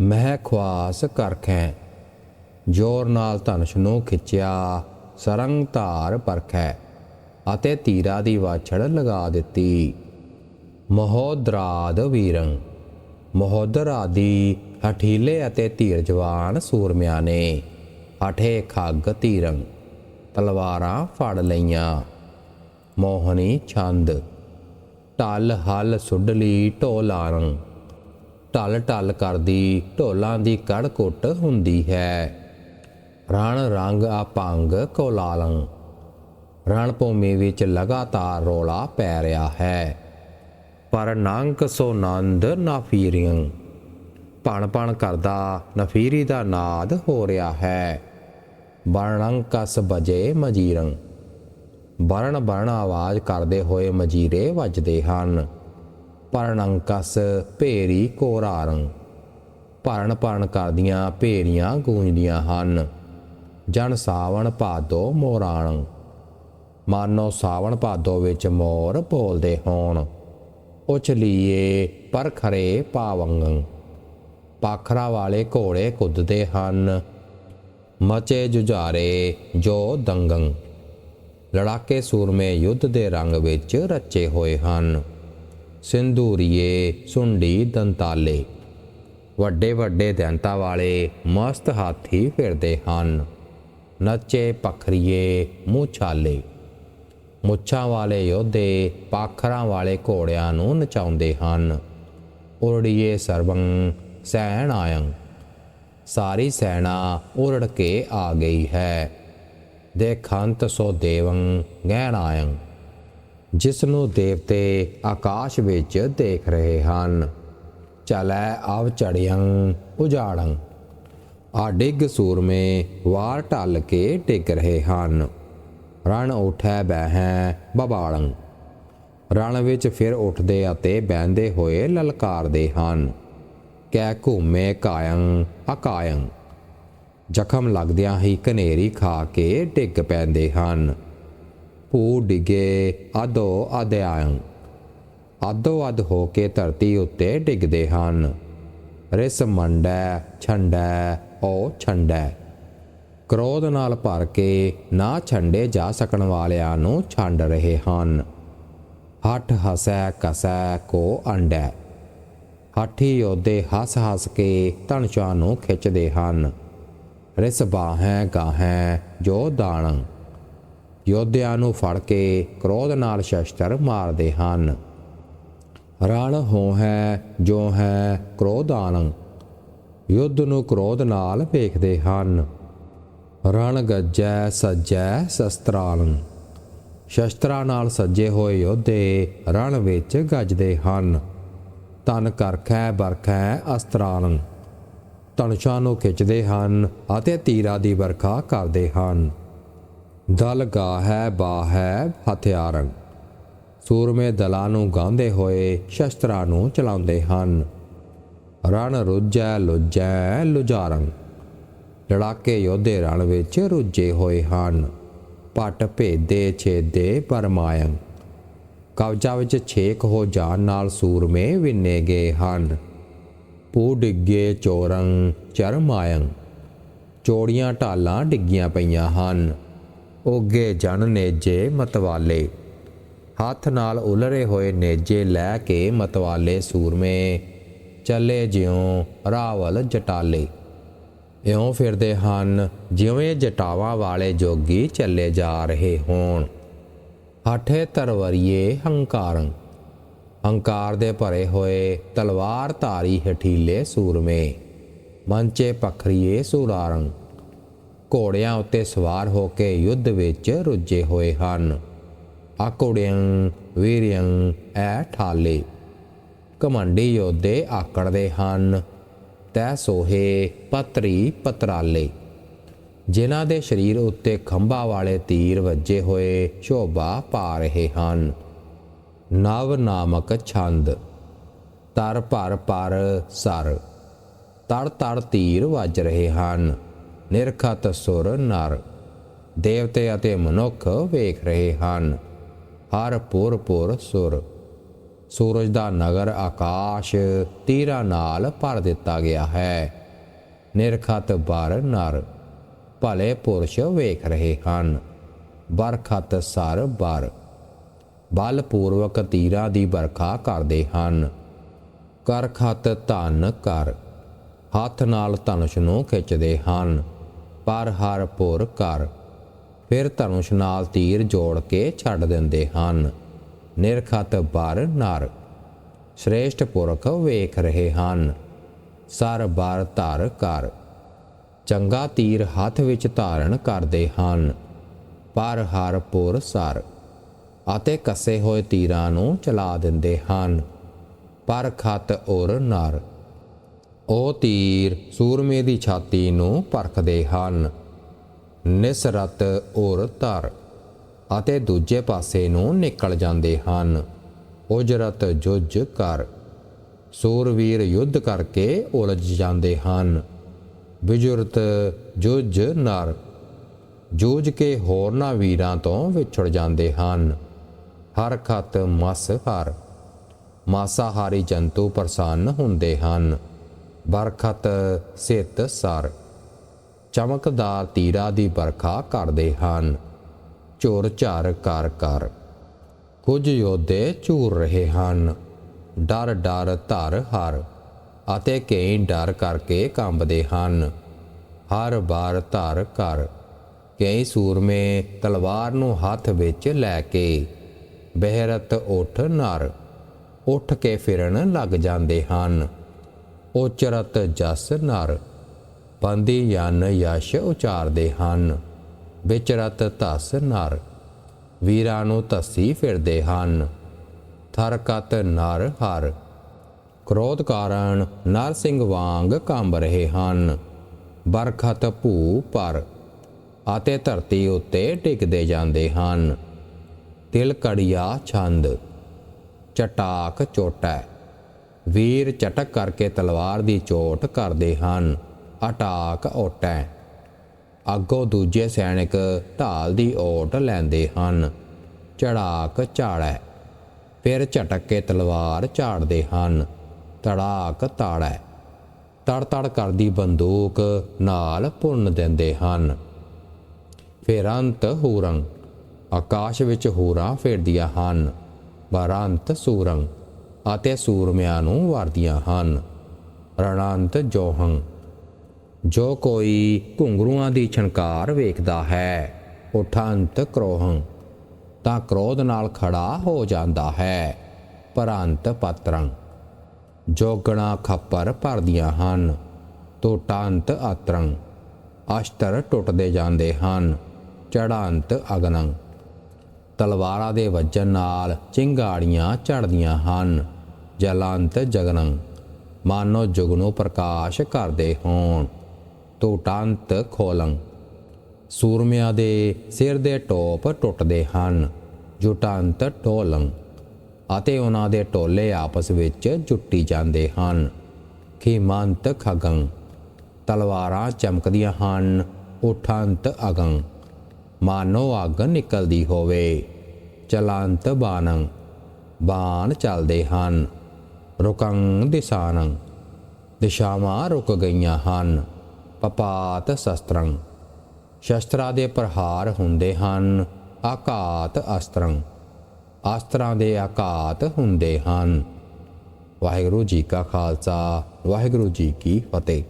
ਮਹਿ ਖਵਾਸ ਕਰਖੈ। ਜੋਰ ਨਾਲ ਧਨੁਸ਼ ਨੂੰ ਖਿੱਚਿਆ, ਸਰੰਗ ਧਾਰ ਪਰਖੈ ਅਤੇ ਤੀਰਾ ਦੀ ਵਾਛੜ ਲਗਾ ਦਿੱਤੀ। ਮਹੋਦਰਾਦ ਵੀਰੰ ਮਹੋਦਰ ਆਦੀ ਹਠੀਲੇ ਅਤੇ ਧੀਰ ਜਵਾਨ ਸੂਰਮਿਆਂ ਨੇ ਹਠੇ ਖੱਗ ਧੀਰੰ ਤਲਵਾਰਾਂ ਫੜ ਲਈਆਂ। ਮੋਹਣੀ ਛੰਦ, ਟਲ ਹਲ ਸੁਡਲੀ ਢੋਲਾਰੰ ਢਲ ਢਲ ਕਰਦੀ, ਢੋਲਾਂ ਦੀ ਕੜ ਕੁੱਟ ਹੁੰਦੀ ਹੈ। ਰਣ ਰੰਗ ਆਪੰਗ ਕੋਲਾਲੰ। ਰਣ ਭੂਮੀ ਵਿੱਚ ਲਗਾਤਾਰ ਰੋਲਾ ਪੈ ਰਿਹਾ ਹੈ। ਪਰ ਨੰਕ ਸੋ ਨੰਦ ਨਾ ਭਣ ਭਣ ਕਰਦਾ, ਨਫੀਰੀ ਦਾ ਨਾਦ ਹੋ ਰਿਹਾ ਹੈ। ਬਰਣੰ ਕਸ ਬਜੇ ਮਜੀਰੰ। ਬਰਣ ਬਰਣ ਆਵਾਜ਼ ਕਰਦੇ ਹੋਏ ਮਜੀਰੇ ਵੱਜਦੇ ਹਨ। ਪਰਣੰਕਸ ਭੇਰੀ ਕੋਰਾਰੰ। ਭਰਨ ਭਰਨ ਕਰਦੀਆਂ ਭੇਰੀਆਂ ਗੂੰਜਦੀਆਂ ਹਨ। ਜਨ ਸਾਵਣ ਭਾਦੋ ਮੋਰਾਣੰ। ਮਾਨੋ ਸਾਵਣ ਭਾਦੋ ਵਿੱਚ ਮੋਰ ਬੋਲਦੇ ਹੋਣ। ਉਛਲੀਏ ਪਰ ਖਰੇ ਪਾਵੰਗੰ। ਪਾਖਰਾ ਵਾਲੇ ਘੋੜੇ ਕੁੱਦਦੇ ਹਨ। ਮਚੇ ਜੁਝਾਰੇ ਜੋ ਦੰਗੰ। ਲੜਾਕੇ ਸੂਰਮੇ ਯੁੱਧ ਦੇ ਰੰਗ ਵਿੱਚ ਰਚੇ ਹੋਏ ਹਨ। ਸਿੰਧੂਰੀਏ ਸੁੰਡੀ ਦੰਤਾਲੇ। ਵੱਡੇ ਵੱਡੇ ਦੰਤਾਂ ਵਾਲੇ ਮਸਤ ਹਾਥੀ ਫਿਰਦੇ ਹਨ। ਨੱਚੇ ਪਖਰੀਏ ਮੂਛਾਲੇ। ਮੁੱਛਾਂ ਵਾਲੇ ਯੋਧੇ ਪਾਖਰਾਂ ਵਾਲੇ ਘੋੜਿਆਂ ਨੂੰ ਨਚਾਉਂਦੇ ਹਨ। ਉਰੜੀਏ ਸਰਬੰ ਸੈਣ ਆਯੰ। ਸਾਰੀ ਸੈਨਾ ਉਰੜ ਕੇ ਆ ਗਈ ਹੈ। ਦੇਖੰਤ ਸੋ ਦੇਵੰ ਗਹਿਣ ਜਿਸ ਨੂੰ ਦੇਵਤੇ ਆਕਾਸ਼ ਵਿੱਚ ਦੇਖ ਰਹੇ ਹਨ। ਚਲੈ ਆਵ ਚੜਿਯੰ ਉਜਾੜੰ। ਆ ਡਿੱਗ ਸੂਰਮੇ ਵਾਰ ਢਲ ਕੇ ਡਿੱਗ ਰਹੇ ਹਨ। ਰਣ ਉਠੈ ਬਹਿ ਬਬਾਲੰ। ਰਣ ਵਿੱਚ ਫਿਰ ਉੱਠਦੇ ਅਤੇ ਬਹਿੰਦੇ ਹੋਏ ਲਲਕਾਰਦੇ ਹਨ। ਕਹਿ ਘੁੰਮੇ ਕਾਇੰ, ਅਕਾਇੰ। ਜ਼ਖਮ ਲੱਗਦਿਆਂ ਹੀ ਕਨੇਰੀ ਖਾ ਕੇ ਡਿੱਗ ਪੈਂਦੇ ਹਨ। ਡਿਗੇ ਅਧੋ ਆਦਿਆਇੰ ਆਦੋ ਅਦ ਹੋ ਕੇ ਧਰਤੀ ਉੱਤੇ ਡਿੱਗਦੇ ਹਨ ਰਿਸ ਮੰਡੈ ਛੰਡੈ ਓ ਛੰਡੈ ਕ੍ਰੋਧ ਨਾਲ ਭਰ ਕੇ ਨਾ ਛੰਡੇ ਜਾ ਸਕਣ ਵਾਲਿਆਂ ਨੂੰ ਛੰਡ ਰਹੇ ਹਨ ਹੱਠ ਹਸੈ ਕਸੈ ਕੋ ਅੰਡੈ ਹਾਠੀ ਯੋਧੇ ਹੱਸ ਹੱਸ ਕੇ ਧਨਚਾਂ ਨੂੰ ਖਿੱਚਦੇ ਹਨ ਰਿਸ ਬਾਹੈ ਗਾਹੈ ਜੋ ਦਾਣੰ ਯੋਧਿਆਂ ਨੂੰ ਫੜ ਕੇ ਕ੍ਰੋਧ ਨਾਲ ਸ਼ਸਤਰ ਮਾਰਦੇ ਹਨ। ਰਣ ਹੋ ਹੈ, ਜੋ ਹੈ, ਕ੍ਰੋਧਾਨੰ। ਯੁੱਧ ਨੂੰ ਕ੍ਰੋਧ ਨਾਲ ਵੇਖਦੇ ਹਨ। ਰਣ ਗੱਜੈ, ਸੱਜੈ, ਸ਼ਸਤਰਾਲੰ। ਸ਼ਸਤਰਾਂ ਨਾਲ ਸੱਜੇ ਹੋਏ ਯੋਧੇ ਰਣ ਵਿੱਚ ਗੱਜਦੇ ਹਨ। ਤਨ ਕਰਖੈ ਬਰਖੈ ਅਸਤਰਾਲੰ। ਤਨਸ਼ਾਂ ਨੂੰ ਖਿੱਚਦੇ ਹਨ ਅਤੇ ਤੀਰਾਂ ਦੀ ਵਰਖਾ ਕਰਦੇ ਹਨ। ਦਲ ਗਾਹੈ ਬਾਹੈ ਹਥਿਆਰੰ। ਸੂਰਮੇ ਦਲਾਂ ਨੂੰ ਗਾਉਂਦੇ ਹੋਏ ਸ਼ਸਤਰਾਂ ਨੂੰ ਚਲਾਉਂਦੇ ਹਨ। ਰਣ ਰੁੱਜੈ ਲੁੱਜੈ ਲੁਜਾਰੰ ਲੜਾਕੇ ਯੋਧੇ ਰਣ ਵਿੱਚ ਰੁੱਝੇ ਹੋਏ ਹਨ। ਪਟ ਭੇਦੇ, ਛੇਦੇ ਪਰਮਾਇੰ। ਕਵਜਾ ਵਿੱਚ ਛੇਕ ਹੋ ਜਾਣ ਨਾਲ ਸੂਰਮੇ ਵਿੰਨੇ ਗਏ ਹਨ। ਪੂ ਡਿੱਗੇ ਚੋਰੰ, ਚਰਮਾਇੰ। ਚੋੜੀਆਂ ਢਾਲਾਂ ਡਿੱਗੀਆਂ ਪਈਆਂ ਹਨ। ਉਗੇ ਜਨ ਨੇਜੇ ਮਤਵਾਲੇ। ਹੱਥ ਨਾਲ ਉਲਰੇ ਹੋਏ ਨੇਜੇ ਲੈ ਕੇ ਮਤਵਾਲੇ ਸੂਰਮੇ, ਚੱਲੇ ਜਿਉਂ ਰਾਵਲ ਜਟਾਲੇ। ਇਉਂ ਫਿਰਦੇ ਹਨ ਜਿਵੇਂ ਜਟਾਵਾਂ ਵਾਲੇ ਜੋਗੀ ਚੱਲੇ ਜਾ ਰਹੇ ਹੋਣ। ਹਠੇ ਤਰਵਰੀਏ ਹੰਕਾਰੰ, ਹੰਕਾਰ ਦੇ ਭਰੇ ਹੋਏ ਤਲਵਾਰ ਧਾਰੀ ਹਠੀਲੇ ਸੂਰਮੇ। ਮੰਚੇ ਪਖਰੀਏ ਸੂਰਾਰੰ ਘੋੜਿਆਂ ਉੱਤੇ ਸਵਾਰ ਹੋ ਕੇ ਯੁੱਧ ਵਿੱਚ ਰੁੱਝੇ ਹੋਏ ਹਨ। ਆਕੋੜਿਆਂ, ਵੀਰਿਆਂ, ਐ ਠਾਲੇ ਕਮੰਡੀ ਯੋਧੇ ਆਕੜਦੇ ਹਨ। ਤੈ ਸੋਹੇ ਪਤਰੀ ਪਤਰਾਲੇ, ਜਿਨ੍ਹਾਂ ਦੇ ਸਰੀਰ ਉੱਤੇ ਖੰਭਾ ਵਾਲੇ ਤੀਰ ਵੱਜੇ ਹੋਏ ਸ਼ੋਭਾ ਪਾ ਰਹੇ ਹਨ। ਨਵ ਨਾਮਕ ਛੰਦ, ਤਰ ਭਰ ਪਰ ਸਰ, ਤੜ ਤੜ ਤੀਰ ਵੱਜ ਰਹੇ ਹਨ। ਨਿਰਖਤ ਸੁਰ ਨਰ। ਦੇਵਤੇ ਅਤੇ ਮਨੁੱਖ ਵੇਖ ਰਹੇ ਹਨ। ਹਰ ਪੁਰ ਪੁਰ ਸੁਰ। ਸੂਰਜ ਦਾ ਨਗਰ ਆਕਾਸ਼ ਤੀਰਾਂ ਨਾਲ ਭਰ ਦਿੱਤਾ ਗਿਆ ਹੈ। ਨਿਰਖਤ ਬਰ ਨਰ। ਭਲੇ ਪੁਰਸ਼ ਵੇਖ ਰਹੇ ਹਨ। ਬਰਖਤ ਸਰ ਬਰ। ਬਲਪੂਰਵਕ ਤੀਰਾਂ ਦੀ ਵਰਖਾ ਕਰਦੇ ਹਨ। ਕਰਖਤ ਧਨ ਕਰ। ਹੱਥ ਨਾਲ ਧਨੁਸ਼ ਨੂੰ ਖਿੱਚਦੇ ਹਨ। ਪਰ ਹਰ ਪੁਰ ਕਰ ਫਿਰ ਧਨੁਸ਼ ਨਾਲ ਤੀਰ ਜੋੜ ਕੇ ਛੱਡ ਦਿੰਦੇ ਹਨ। ਨਿਰਖਤ ਬਰ ਨਰ। ਸ਼੍ਰੇਸ਼ਟ ਪੁਰਖ ਵੇਖ ਰਹੇ ਹਨ। ਸਰ ਬਰ ਧਰ ਕਰ ਚੰਗਾ ਤੀਰ ਹੱਥ ਵਿੱਚ ਧਾਰਨ ਕਰਦੇ ਹਨ। ਪਰ ਹਰ ਪੁਰ ਸਰ। ਅਤੇ ਕੱਸੇ ਹੋਏ ਤੀਰਾਂ ਨੂੰ ਚਲਾ ਦਿੰਦੇ ਹਨ। ਪਰ ਖਤ ਔਰ ਨਰ। ਉਹ ਤੀਰ ਸੂਰਮੇ ਦੀ ਛਾਤੀ ਨੂੰ ਪਰਖਦੇ ਹਨ। ਨਿਸਰਤ ਔਰ ਧਰ ਅਤੇ ਦੂਜੇ ਪਾਸੇ ਨੂੰ ਨਿਕਲ ਜਾਂਦੇ ਹਨ। ਉਜਰਤ ਜੁਜ ਕਰ। ਸੂਰਵੀਰ ਯੁੱਧ ਕਰਕੇ ਉਲਝ ਜਾਂਦੇ ਹਨ। ਬਿਜੁਰਤ ਜੁਜ ਨਰ। ਜੂਝ ਕੇ ਹੋਰਨਾਂ ਵੀਰਾਂ ਤੋਂ ਵਿਛੜ ਜਾਂਦੇ ਹਨ। ਹਰ ਖਤ ਮਸ ਹਰ। ਮਾਸਾਹਾਰੀ ਜੰਤੂ ਪ੍ਰਸੰਨ ਹੁੰਦੇ ਹਨ। ਬਰਖਤ ਸਿਤ ਸਰ। ਚਮਕਦਾਰ ਤੀਰਾ ਦੀ ਵਰਖਾ ਕਰਦੇ ਹਨ। ਝੁਰ ਝਾਰ ਕਰ ਕਰ ਕੁਝ ਯੋਧੇ ਝੂਰ ਰਹੇ ਹਨ। ਡਰ ਡਰ ਧਰ ਹਰ। ਅਤੇ ਕਈ ਡਰ ਕਰਕੇ ਕੰਬਦੇ ਹਨ। ਹਰ ਬਾਰ ਧਰ ਕਰ ਕਈ ਸੂਰਮੇ ਤਲਵਾਰ ਨੂੰ ਹੱਥ ਵਿੱਚ ਲੈ ਕੇ ਬਹਿਰਤ ਉਠ ਨਰ। ਉੱਠ ਕੇ ਫਿਰਨ ਲੱਗ ਜਾਂਦੇ ਹਨ। ਉਚਰਤ ਜਸ ਨਰ, ਬੰਦੀ ਯਨ ਯਸ਼ ਉਚਾਰਦੇ ਹਨ, ਵਿਚਰਤ ਧਸ ਨਰ, ਵੀਰਾਂ ਨੂੰ ਧੱਸੀ ਫਿਰਦੇ ਹਨ, ਥਰਕਤ ਨਰ ਹਰ, ਕ੍ਰੋਧ ਕਾਰਨ ਨਰ ਸਿੰਘ ਵਾਂਗ ਕੰਬ ਰਹੇ ਹਨ, ਬਰਖਤ ਭੂ ਪਰ ਅਤੇ ਧਰਤੀ ਉੱਤੇ ਟਿਕਦੇ ਜਾਂਦੇ ਹਨ। ਤਿਲ ਕੜੀਆ ਛੰਦ, ਚਟਾਕ ਚੋਟੈ। ਵੀਰ ਚਟਕ ਕਰਕੇ ਤਲਵਾਰ ਦੀ ਚੋਟ ਕਰਦੇ ਹਨ। ਅਟਾਕ ਓਟੈ। ਅੱਗੋਂ ਦੂਜੇ ਸੈਨਿਕ ਢਾਲ ਦੀ ਓਟ ਲੈਂਦੇ ਹਨ। ਚੜਾਕ ਝਾੜੈ। ਫਿਰ ਝਟਕ ਕੇ ਤਲਵਾਰ ਝਾੜਦੇ ਹਨ। ਤੜਾਕ ਤਾੜੈ। ਤੜ ਤੜ ਕਰਦੀ ਬੰਦੂਕ ਨਾਲ ਭੁੰਨ ਦਿੰਦੇ ਹਨ। ਫਿਰ ਅੰਤ ਹੂਰੰ। ਆਕਾਸ਼ ਵਿੱਚ ਹੂਰਾਂ ਫੇਰਦੀਆਂ ਹਨ। ਬਰੰਤ ਸੂਰੰ। ਅਤੇ ਸੂਰਮਿਆਂ ਨੂੰ ਵਾਰਦੀਆਂ ਹਨ। ਰਣਾਂਤ ਜੋਹੰ ਜੋ ਕੋਈ ਘੁੰਗਰੂਆਂ ਦੀ ਛਣਕਾਰ ਵੇਖਦਾ ਹੈ, ਉਠੰਤ ਕ੍ਰੋਹੰ। ਤਾਂ ਕ੍ਰੋਧ ਨਾਲ ਖੜਾ ਹੋ ਜਾਂਦਾ ਹੈ ਪਰੰਤ ਪਤਰੰ। ਜੋਗਣਾ ਖੱਪਰ ਭਰਦੀਆਂ ਹਨ ਟੋਟਾਂਤ ਆਤਰੰ ਅਸ਼ਤਰ ਟੁੱਟਦੇ ਜਾਂਦੇ ਹਨ, ਚੜਾਂਤ ਅਗਨੰ। ਤਲਵਾਰਾਂ ਦੇ ਵੱਜਣ ਨਾਲ ਚਿੰਗਾੜੀਆਂ ਝੜਦੀਆਂ ਹਨ। ਜਲੰਤ ਜਗਨੰ, ਮਾਨੋ ਜੁਗਨੂ ਪ੍ਰਕਾਸ਼ ਕਰਦੇ ਹੋਣ ਟੋਟਾਂਤ ਖੋਲੰ। ਸੂਰਮਿਆਂ ਦੇ ਸਿਰ ਦੇ ਟੋਪ ਟੁੱਟਦੇ ਹਨ, ਜੁਟਾਂਤ ਟੋਲੰ ਅਤੇ ਉਹਨਾਂ ਦੇ ਟੋਲੇ ਆਪਸ ਵਿੱਚ ਜੁੱਟੀ ਜਾਂਦੇ ਹਨ। ਖੀਮੰਤ ਖਗੰ, ਤਲਵਾਰਾਂ ਚਮਕਦੀਆਂ ਹਨ ਉਠੰਤ ਅਗੰ, ਮਾਨੋ ਅੱਗ ਨਿਕਲਦੀ ਹੋਵੇ, ਚਲੰਤ ਬਾਨੰ ਬਾਣ ਚੱਲਦੇ ਹਨ। ਰੁਕੰ ਦਿਸ਼ਾਨੰ ਦਿਸ਼ਾਵਾਂ ਰੁਕ ਗਈਆਂ ਹਨ, ਪਪਾਤ ਸ਼ਸਤਰੰ। ਸ਼ਸਤਰਾਂ ਦੇ ਪ੍ਰਹਾਰ ਹੁੰਦੇ ਹਨ, ਆਕਾਤ ਅਸਤਰੰ। ਅਸਤਰਾਂ ਦੇ ਆਕਾਤ ਹੁੰਦੇ ਹਨ। ਵਾਹਿਗੁਰੂ ਜੀ ਕਾ ਖਾਲਸਾ, ਵਾਹਿਗੁਰੂ ਜੀ ਕੀ ਫਤਿਹ।